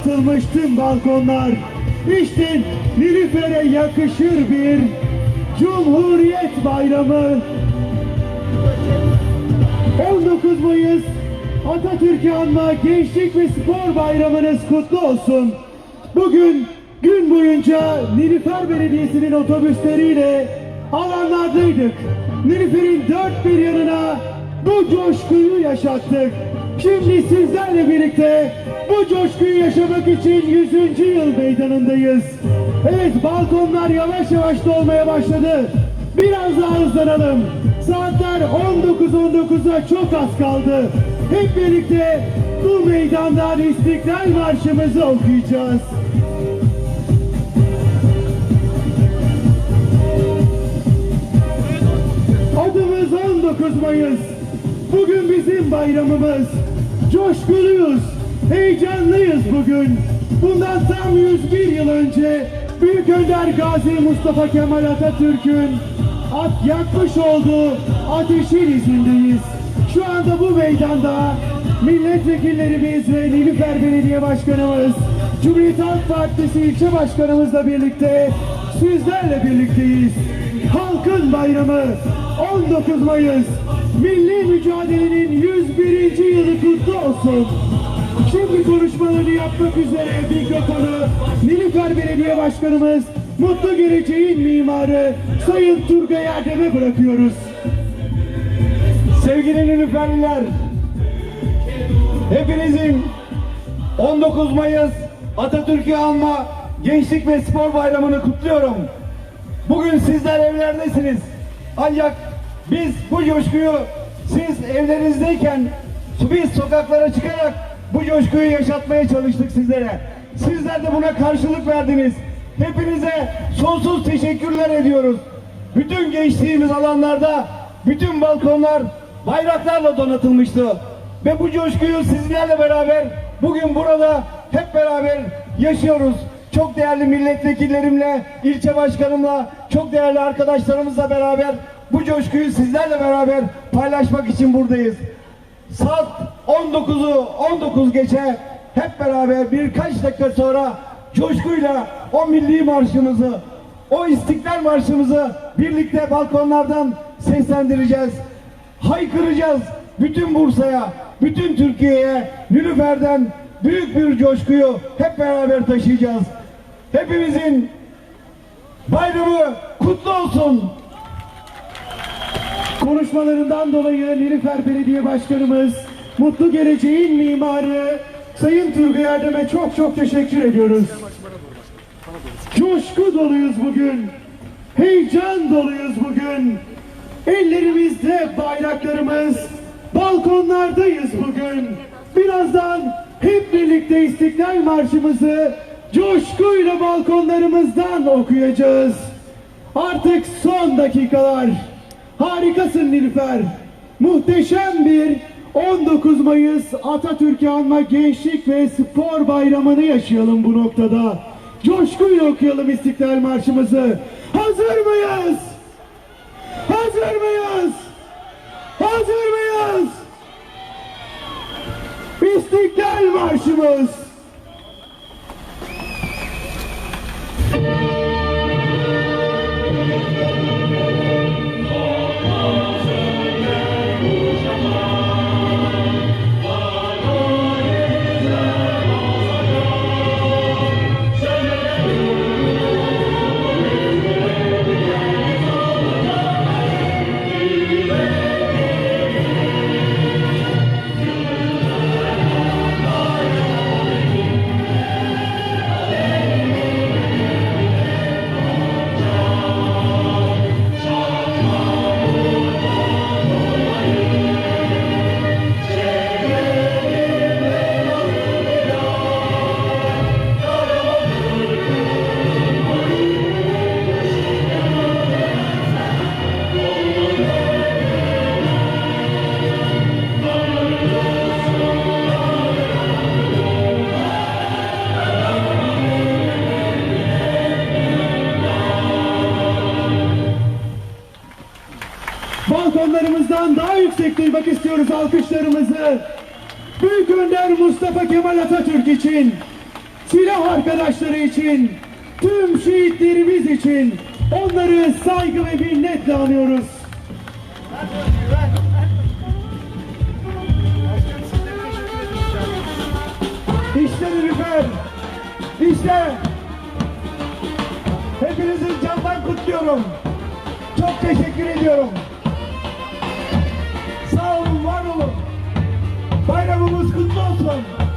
Atılmış tüm balkonlar işte Nilüfer'e yakışır bir Cumhuriyet Bayramı 19 Mayıs Atatürk'ü anma Gençlik ve Spor Bayramınız kutlu olsun. Bugün gün boyunca Nilüfer Belediyesi'nin otobüsleriyle alanlardaydık. Nilüfer'in dört bir yanına bu coşkuyu yaşattık. Şimdi sizlerle birlikte bu coşkuyu yaşamak için 100. yıl meydanındayız. Evet balkonlar yavaş yavaş dolmaya başladı. Biraz daha hızlanalım. Saatler 19.19'a çok az kaldı. Hep birlikte bu meydandan İstiklal Marşımızı okuyacağız. Adımız 19 Mayıs. Bugün bizim bayramımız. Coşkuluyuz, heyecanlıyız bugün. Bundan tam 101 yıl önce Büyük Önder Gazi Mustafa Kemal Atatürk'ün at yakmış olduğu ateşin izindeyiz. Şu anda bu meydanda milletvekillerimiz ve Nilüfer Belediye Başkanımız, Cumhuriyet Halk Partisi ilçe başkanımızla birlikte sizlerle birlikteyiz. Halkın bayramı 19 Mayıs milli mücadelenin 101. yılı olsun. Şimdi konuşmalarını yapmak üzere mikrofonu Nilüfer Belediye Başkanımız Mutlu Geleceğin mimarı Sayın Turgay Erdem'e bırakıyoruz. Sevgili Nilüferliler, hepinizin 19 Mayıs Atatürk'ü anma Gençlik ve Spor Bayramı'nı kutluyorum. Bugün sizler evlerdesiniz. Ancak biz bu coşkuyu siz evlerinizdeyken biz sokaklara çıkarak bu coşkuyu yaşatmaya çalıştık sizlere. Sizler de buna karşılık verdiniz. Hepinize sonsuz teşekkürler ediyoruz. Bütün geçtiğimiz alanlarda bütün balkonlar bayraklarla donatılmıştı. Ve bu coşkuyu sizlerle beraber bugün burada hep beraber yaşıyoruz. Çok değerli milletvekillerimle, ilçe başkanımla, çok değerli arkadaşlarımızla beraber bu coşkuyu sizlerle beraber paylaşmak için buradayız. Saat 19'u 19 geçe hep beraber birkaç dakika sonra coşkuyla o milli marşımızı, o istiklal marşımızı birlikte balkonlardan seslendireceğiz. Haykıracağız bütün Bursa'ya, bütün Türkiye'ye, Nilüfer'den büyük bir coşkuyu hep beraber taşıyacağız. Hepimizin bayramı kutlu olsun. Konuşmalarından dolayı Nilüfer Belediye Başkanımız Mutlu Geleceğin mimarı Sayın Turgay Erdem'e çok çok teşekkür ediyoruz. Coşku doluyuz bugün. Heyecan doluyuz bugün. Ellerimizde bayraklarımız. Balkonlardayız bugün. Birazdan hep birlikte İstiklal Marşımızı coşkuyla balkonlarımızdan okuyacağız. Artık son dakikalar. Harikasın Nilüfer. Muhteşem bir 19 Mayıs Atatürk'ü anma Gençlik ve Spor Bayramı'nı yaşayalım bu noktada. Coşkuyla okuyalım İstiklal Marşımızı. Hazır mıyız? Hazır mıyız? Hazır mıyız? İstiklal Marşımız. Balkonlarımızdan daha yüksek duymak istiyoruz alkışlarımızı. Büyük Önder Mustafa Kemal Atatürk için silah arkadaşları için, tüm şehitlerimiz için onları saygı ve minnetle anıyoruz. İşte Nilüfer, işte hepinizin candan kutluyorum. Çok teşekkür ediyorum. رؤوسكم صوتهم